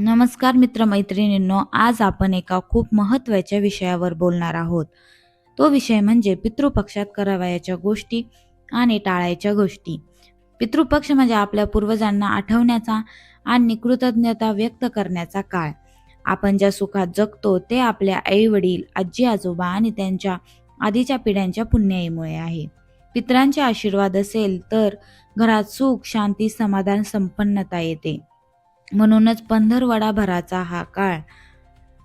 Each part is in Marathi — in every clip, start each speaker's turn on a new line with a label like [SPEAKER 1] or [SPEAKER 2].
[SPEAKER 1] नमस्कार मित्रमैत्रिणींनो आज आपण एका खूप महत्त्वाच्या विषयावर बोलणार आहोत. तो विषय म्हणजे पितृपक्षात करावयाच्या गोष्टी आणि टाळायच्या गोष्टी. पितृपक्ष म्हणजे आपल्या पूर्वजांना आठवण्याचा आणि कृतज्ञता व्यक्त करण्याचा काळ. आपण ज्या सुखात जगतो ते आपल्या आई वडील आजी आजोबा आणि त्यांच्या आधीच्या पिढ्यांच्या पुण्याईमुळे आहे. पितरांचे आशीर्वाद असेल तर घरात सुख शांती समाधान संपन्नता येते. म्हणूनच पंधरवडा भराचा हा काळ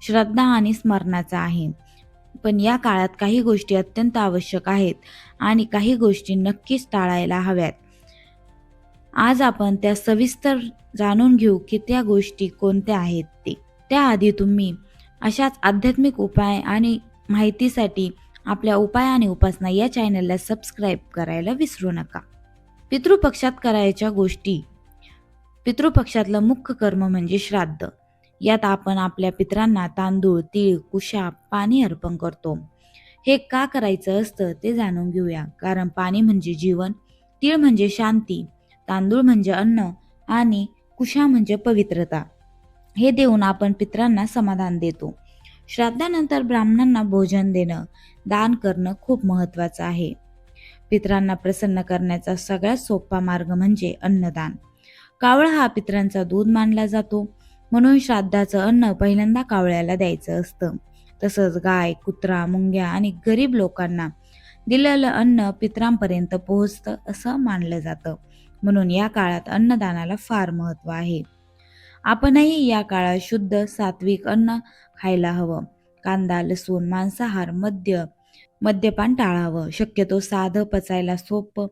[SPEAKER 1] श्रद्धा आणि स्मरणाचा आहे. पण या काळात काही गोष्टी अत्यंत आवश्यक आहेत आणि काही गोष्टी नक्कीच टाळायला हव्यात. आज आपण त्या सविस्तर जाणून घेऊ की त्या गोष्टी कोणत्या आहेत ते. त्याआधी तुम्ही अशाच आध्यात्मिक उपाय आणि माहितीसाठी आपल्या उपाय आणि उपासना या चॅनलला सबस्क्राईब करायला विसरू नका. पितृपक्षात करायच्या गोष्टी पितृपक्षातलं मुख्य कर्म म्हणजे श्राद्ध. यात आपण आपल्या पित्रांना तांदूळ तीळ कुशा पाणी अर्पण करतो. हे का करायचं असतं ते जाणून घेऊया. कारण पाणी म्हणजे जीवन तीळ म्हणजे शांती तांदूळ म्हणजे अन्न आणि कुशा म्हणजे पवित्रता. हे देऊन आपण पित्रांना समाधान देतो. श्राद्धानंतर ब्राह्मणांना भोजन देणं दान करणं खूप महत्वाचं आहे. पित्रांना प्रसन्न करण्याचा सगळ्यात सोपा मार्ग म्हणजे अन्नदान. कावळा हा पितरांचा दूध मानला जातो. म्हणून श्राद्धाचं अन्न पहिल्यांदा कावळ्याला द्यायचं असतं. तसंच गाय कुत्रा मुंग्या आणि गरीब लोकांना दिलेलं अन्न पितरांपर्यंत पोहोचतं असं मानलं जातं. म्हणून या काळात अन्नदानाला फार महत्त्व आहे. आपणही या काळात शुद्ध सात्विक अन्न खायला हवं. कांदा लसूण मांसाहार मद्य मद्यपान टाळावं. शक्यतो साधं पचायला सोपं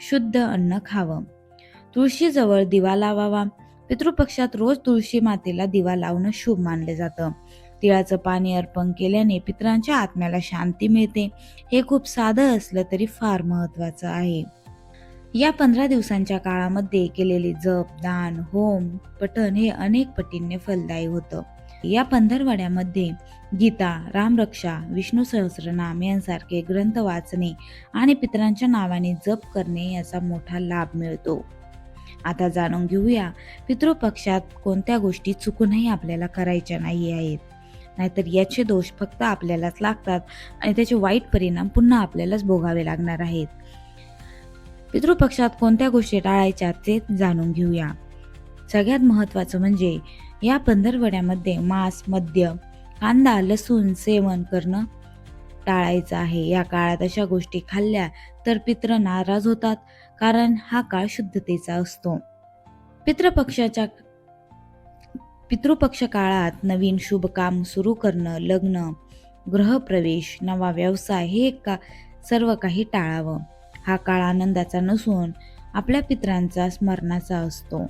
[SPEAKER 1] शुद्ध अन्न खावं. तुळशीजवळ दिवा लावावा. पितृपक्षात रोज तुळशी मातेला दिवा लावणं शुभ मानले जातं. तिळाचं पाणी अर्पण केल्याने पितरांच्या आत्म्याला शांती मिळते. हे खूप साधं असलं तरी फार महत्वाचं आहे. या पंधरा दिवसांच्या काळामध्ये केलेले जप दान होम पठण हे अनेक पटींनी फलदायी होतं. या पंधरवाड्यामध्ये गीता रामरक्षा विष्णू सहस्रनाम यांसारखे ग्रंथ वाचणे आणि पितरांच्या नावाने जप करणे याचा मोठा लाभ मिळतो. आता जाणून घेऊया. पितृपक्षात कोणत्या गोष्टी चुकूनही आपल्याला करायच्या नाही आहेत. नाहीतर याचे दोष फक्त आपल्यालाच लागतात आणि त्याचे वाईट परिणाम पुन्हा आपल्यालाच भोगावे लागणार आहेत. पितृपक्षात कोणत्या गोष्टी टाळायच्या ते जाणून घेऊया. सगळ्यात महत्त्वाचं म्हणजे या पंधरवड्यामध्ये मांस मद्य कांदा लसूण सेवन करणं टाळायचं आहे. या काळात अशा गोष्टी खाल्ल्या तर पित्र नाराज होतात कारण हा काळ शुद्धतेचा असतो. पितृपक्षाच्या पितृपक्ष काळात नवीन शुभ काम सुरू करणं लग्न गृहप्रवेश नवा व्यवसाय हे का सर्व काही टाळावं. हा काळ आनंदाचा नसून आपल्या पित्रांचा स्मरणाचा असतो.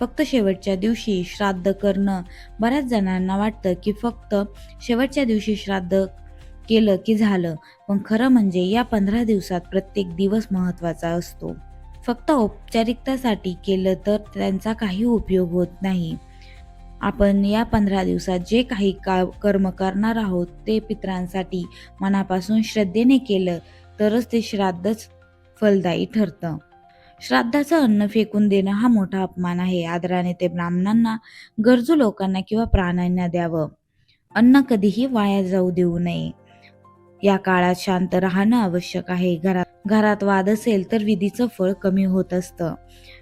[SPEAKER 1] फक्त शेवटच्या दिवशी श्राद्ध करणं बऱ्याच जणांना वाटतं की फक्त शेवटच्या दिवशी श्राद्ध केलं की झालं. पण खरं म्हणजे या पंधरा दिवसात प्रत्येक दिवस महत्त्वाचा असतो. फक्त औपचारिकतासाठी केलं तर त्यांचा काही उपयोग होत नाही. आपण या पंधरा दिवसात जे काही का कर्म करणार आहोत ते पित्रांसाठी मनापासून श्रद्धेने केलं तरच ते श्राद्धच फलदायी ठरतं. श्राद्धाचं अन्न फेकून देणं हा मोठा अपमान आहे. आदराने ते ब्राह्मणांना गरजू लोकांना किंवा प्राण्यांना द्यावं. अन्न कधीही वाया जाऊ देऊ नये. या काळात शांत राहणं आवश्यक आहे. घरात घरात वाद असेल तर विधीचं फळ कमी होत असतं.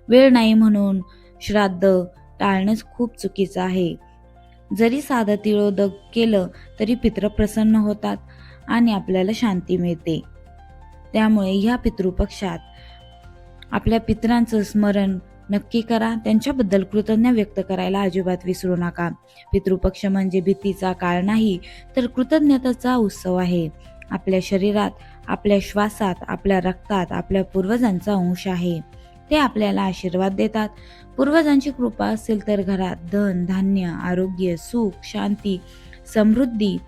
[SPEAKER 1] वेळ नाही म्हणून श्राद्ध टाळणंच खूप चुकीचं आहे. जरी साधं तिळोदक केलं तरी पित्र प्रसन्न होतात आणि आपल्याला शांती मिळते. त्यामुळे ह्या पितृपक्षात आपल्या पितरांचं स्मरण नक्की करा. त्यांच्याबद्दल कृतज्ञ व्यक्त करायला अजिबात विसरू नका. पितृपक्ष म्हणजे भीतीचा काळ नाही तर कृतज्ञतेचा उत्सव आहे. आपल्या शरीरात आपल्या श्वासात आपल्या रक्तात आपल्या पूर्वजांचा अंश आहे. ते आपल्याला आशीर्वाद देतात. पूर्वजांची कृपा असेल तर घरात धन धान्य आरोग्य सुख शांती समृद्धी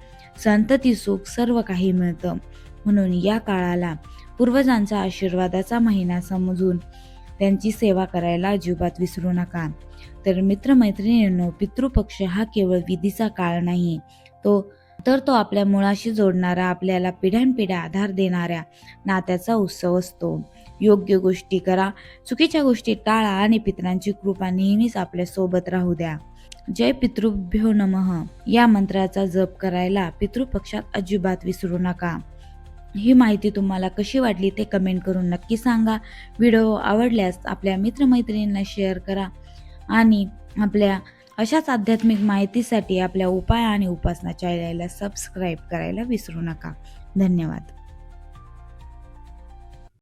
[SPEAKER 1] संतती सुख सर्व काही मिळतं. म्हणून या काळाला पूर्वजांचा आशीर्वादाचा महिना समजून त्यांची सेवा करायला अजिबात विसरू नका. तर मित्रमैत्रिणींनो पितृपक्ष हा केवळ विधीचा काळ नाही तो तर तो आपल्या मुळाशी जोडणारा आपल्याला पिढ्यानपिढ्या आधार देणाऱ्या नात्याचा उत्सव असतो. योग्य गोष्टी करा चुकीच्या गोष्टी टाळा आणि पितरांची कृपा नेहमीच आपल्यासोबत राहू द्या. जय पितृभ्यो नमः. या मंत्राचा जप करायला पितृपक्षात अजिबात विसरू नका. ही माहिती तुम्हाला कशी वाटली ते कमेंट करून नक्की सांगा. व्हिडिओ आवडल्यास आपल्या मित्रमैत्रिणींना शेअर करा आणि आपल्या अशाच आध्यात्मिक माहितीसाठी आपल्या उपाय आणि उपासना चॅनलला सबस्क्राईब करायला विसरू नका. धन्यवाद.